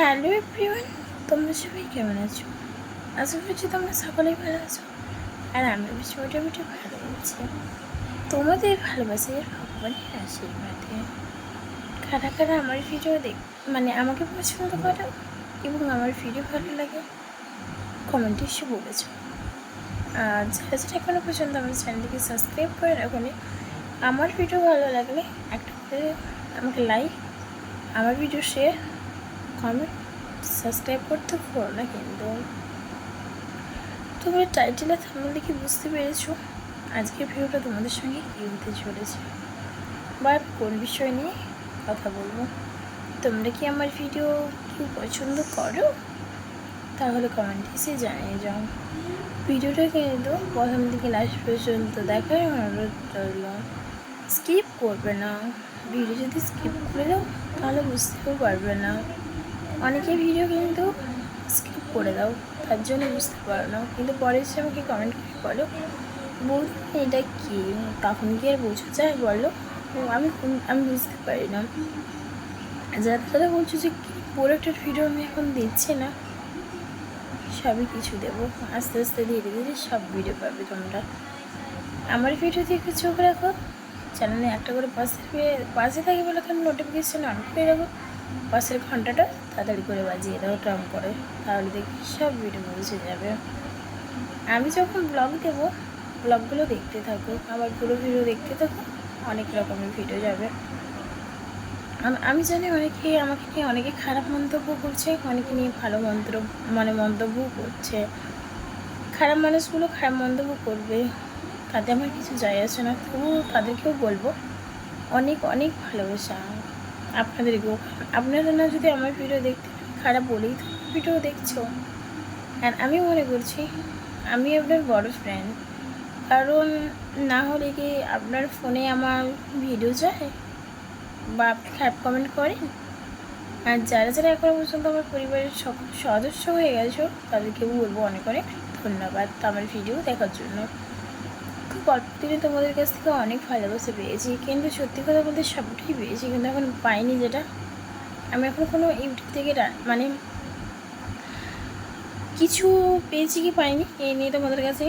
Hello everyone, তোমরা সবাই কেমন আছো? আশা করছি তোমরা সকলেই ভালো আছো। আর আমি বেশ মোটামুটি ভালো আছি। তোমাদের ভালোবাসার ভগবানের আশীর্বাদে। কারা কারা আমার ভিডিও দেখ মানে আমাকে পছন্দ করো এবং আমার ভিডিও ভালো লাগে কমেন্টে এসে বলেছ। আর যারা যারা এখনও পর্যন্ত আমার চ্যানেলটিকে সাবস্ক্রাইব করে রাখুনি, আমার ভিডিও ভালো লাগলে একটা করে আমাকে লাইক আমার ভিডিও শেয়ার কমেন্ট সাবস্ক্রাইব করতে ভুলো না কিন্তু। তোমরা টাইটেলে থামলে দেখে বুঝতে পেরেছ? আজকে ভিডিওটা তোমাদের সঙ্গে কী হতে চলেছে। বা কোন বিষয় নিয়ে কথা বলব? তোমরা কি আমার ভিডিও কেউ পছন্দ করো? তাহলে কমেন্টে এসে জানিয়ে যাও। ভিডিওটা কিন্তু প্রথম থেকে লাস্ট পর্যন্ত দেখার অনুরোধ রইল। স্কিপ করবে না। ভিডিও যদি স্কিপ করে দাও, তাহলে বুঝতেও পারবে না। অনেকে ভিডিও কিন্তু স্কিপ করে দাও, তার জন্য বুঝতে পারো না। কিন্তু পরে এসে আমাকে কমেন্ট করে বলো বৌদি এটা কি? তখন কি আর বোঝা? যায় বলো। আমি আমি বুঝতে পারি না। যারা তারা বলছো যে কি প্রোডাক্টের ভিডিও আমি এখন দিচ্ছি না। সবই কিছু দেবো। আস্তে আস্তে ধীরে ধীরে সব ভিডিও পাবে তোমরা। আমার ভিডিও দেখে চোখ রাখো। চ্যানেলে একটা করে পাশে পাশে থাকি বলে কেন নোটিফিকেশান অন করে রাখো। পাশের ঘন্টাটা তাড়াতাড়ি করে বাজিয়ে দাও, ট্রাম করে, তাহলে দেখি সব ভিডিও পৌঁছে যাবে। আমি যখন ব্লগ দেবো ব্লগগুলো দেখতে থাকো, আমার পুরো ভিডিও দেখতে থাকো, অনেক রকমের ভিডিও যাবে। আম- জানি অনেকে আমাকে নিয়ে অনেকে খারাপ মন্তব্য করছে, অনেকে নিয়ে ভালো মন্ত্র মানে মন্তব্য করছে। খারাপ মানুষগুলো খারাপ মন্তব্য করবে, তাতে আমার কিছু যায় আসে না তবু তাদেরকেও বলব, অনেক অনেক ভালোবাসা। আপনাদেরকেও। আপনারা না যদি আমার ভিডিও দেখতে খারাপ বলেই তো ভিডিও দেখছ। আর আমি মনে করছি, আমি আপনার বড় ফ্রেন্ড কারণ না হলে কি আপনার ফোনে আমার ভিডিও যায়? বা আপনি খারাপ কমেন্ট করেন? আর যারা যারা এখনও পর্যন্ত আমার পরিবারের সদস্য হয়ে গেছো, তাদেরকে বলব অনেক অনেক ধন্যবাদ আমার ভিডিও দেখার জন্য। দিনে তোমাদের কাছ থেকে অনেক ভালোবাসা পেয়েছি, কিন্তু সত্যি কথা বলতে সবটাই পেয়েছি, কিন্তু এখন পাইনি যেটা। আমি এখন কোনো ইউটিউব থেকে মানে কিছু পেয়েছি কি পাইনি, এই নিয়ে তোমাদের কাছে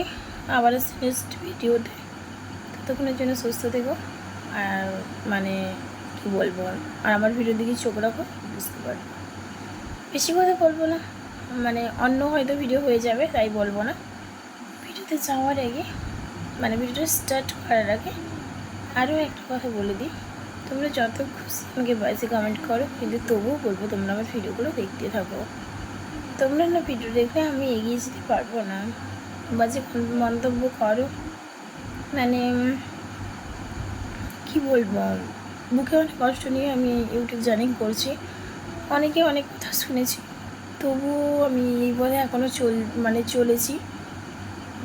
আবার নেক্সট ভিডিওতে ততক্ষণের জন্য সুস্থ থেকো, আর মানে কি বলব, আর আমার ভিডিও দিকে চোখ রাখো, বুঝতে পারব। বেশি কথা বলব না মানে অন্য হয়তো ভিডিও হয়ে যাবে, তাই বলব না। ভিডিওতে যাওয়ার আগে মানে ভিডিওটা স্টার্ট করার আগে আরও একটা কথা বলে দিই। তোমরা যত খুশি আমাকে বাসে কমেন্ট করো, কিন্তু তবুও বলব তোমরা আমার ভিডিওগুলো দেখতে থাকো। তোমরা না ভিডিও দেখলে আমি এগিয়ে যেতে পারব না। বা যে মন্তব্য করো মানে কি বলব? বুকে অনেক কষ্ট নিয়ে আমি ইউটিউব জার্নিং করছি। অনেকে অনেক কথা শুনেছি, তবুও আমি এই বলে এখনও চল মানে চলেছি।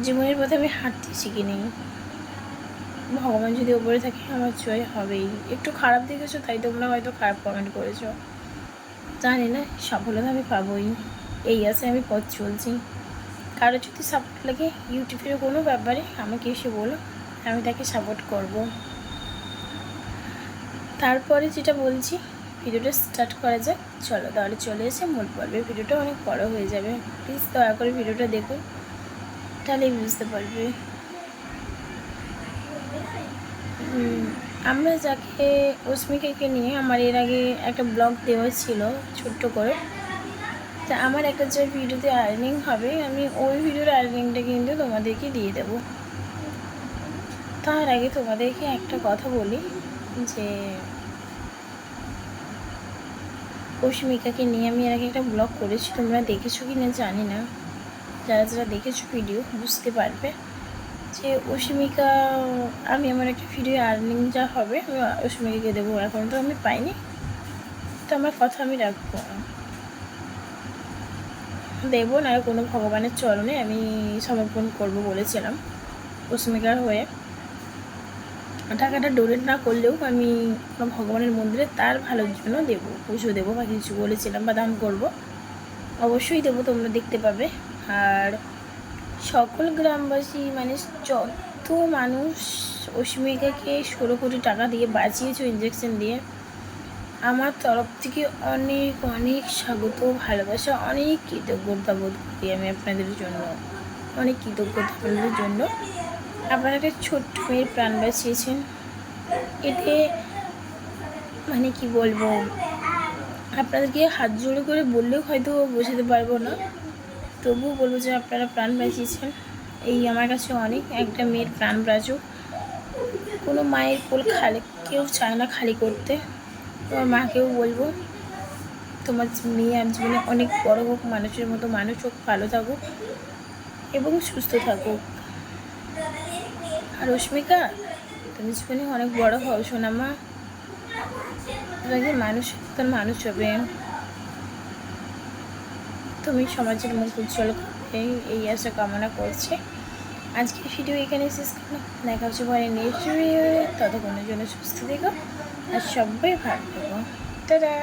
জীবনের পথে আমি হাঁটতে শিখি নেই ভগবান যদি ওপরে থাকে, আমার জয় হবেই। একটু খারাপ দেখেছ, তাই তোমরা হয়তো খারাপ কমেন্ট করেছ। জানি না, সফলতা আমি পাবোই। এই আছে আমি পথ চলছি। কারও যদি সাপোর্ট লাগে ইউটিউবের কোনো ব্যাপারে আমাকে এসে বলো, আমি তাকে সাপোর্ট করব। তারপরে যেটা বলছি, ভিডিওটা স্টার্ট করা যাক। চলো তাহলে চলে এসে মূল পর্বে ভিডিওটা অনেক বড় হয়ে যাবে। প্লিজ দয়া করে ভিডিওটা দেখুন। তাহলেই বুঝতে পারবে। আমরা যাকে অস্মিকাকে নিয়ে আমার এর আগে একটা ব্লগ দেওয়া ছিল, ছোট্ট করে। তা আমার একটা যে ভিডিওতে আর্নিং হবে, আমি ওই ভিডিওর আর্নিংটা কিন্তু তোমাদেরকে দিয়ে দেবো। তার আগে তোমাদেরকে একটা কথা বলি, যে অস্মিকাকে নিয়ে আমি এর আগে একটা ব্লগ করেছি, তোমরা দেখেছ কি না জানি না। যারা যারা দেখেছ ভিডিও বুঝতে পারবে যে অস্মিকা, আমি আমার একটা ভিডিও আর্নিং যা হবে, আমি অস্মিকাকে দেবো এখন তো আমি পাইনি। তো আমার কথা আমি রাখব দেবো না কোনো ভগবানের চরণে আমি সমর্পণ করব বলেছিলাম অস্মিকার হয়ে। টাকাটা ডোনেট না করলেও আমি কোনো ভগবানের মন্দিরে তার ভালোর জন্য দেবো, পুজো দেবো বা কিছু বলেছিলাম বা দান করব। অবশ্যই দেবো, তোমরা দেখতে পাবে। আর সকল গ্রামবাসী মানে যত মানুষ অস্মিকাকে ষোলো কোটি টাকা দিয়ে বাঁচিয়েছো ইঞ্জেকশন দিয়ে, আমার তরফ থেকে অনেক অনেক স্বাগত, ভালোবাসা, অনেক কৃতজ্ঞতা বোধ করি আমি আপনাদের জন্য। অনেক কৃতজ্ঞতা আপনাদের জন্য। আপনারা একটা ছোট্ট মেয়ের প্রাণ বাঁচিয়েছেন। এতে মানে কি বলব? আপনাদেরকে হাত জোড়ে করে বললেও হয়তো বোঝাতে পারব না। তবুও বলব যে আপনারা প্রাণ বাঁচিয়েছেন। এই আমার কাছে অনেক, একটা মেয়ের প্রাণ বাঁচুক। কোনো মায়ের কোল খালি, কেউ চায় না খালি করতে। তোমার মাকেও বলব, তোমার মেয়ে আর জীবনে অনেক বড় হোক, মানুষের মতো মানুষ হোক, ভালো থাকুক এবং সুস্থ থাকুক। আর রশ্মিকা, তুমি জীবনে অনেক বড় হও, সোনামা। তুমি মানুষ তোর মানুষ হবে। তুমি সমাজের মুখ উজ্জ্বল এই এই আশা কামনা করছে। আজকের ভিডিও এখানে শেষ করলাম। দেখা হচ্ছে পরে নেক্সট ততক্ষণের জন্য সুস্থ থেকো আর সবাই ভাগ থেকো। টাটা!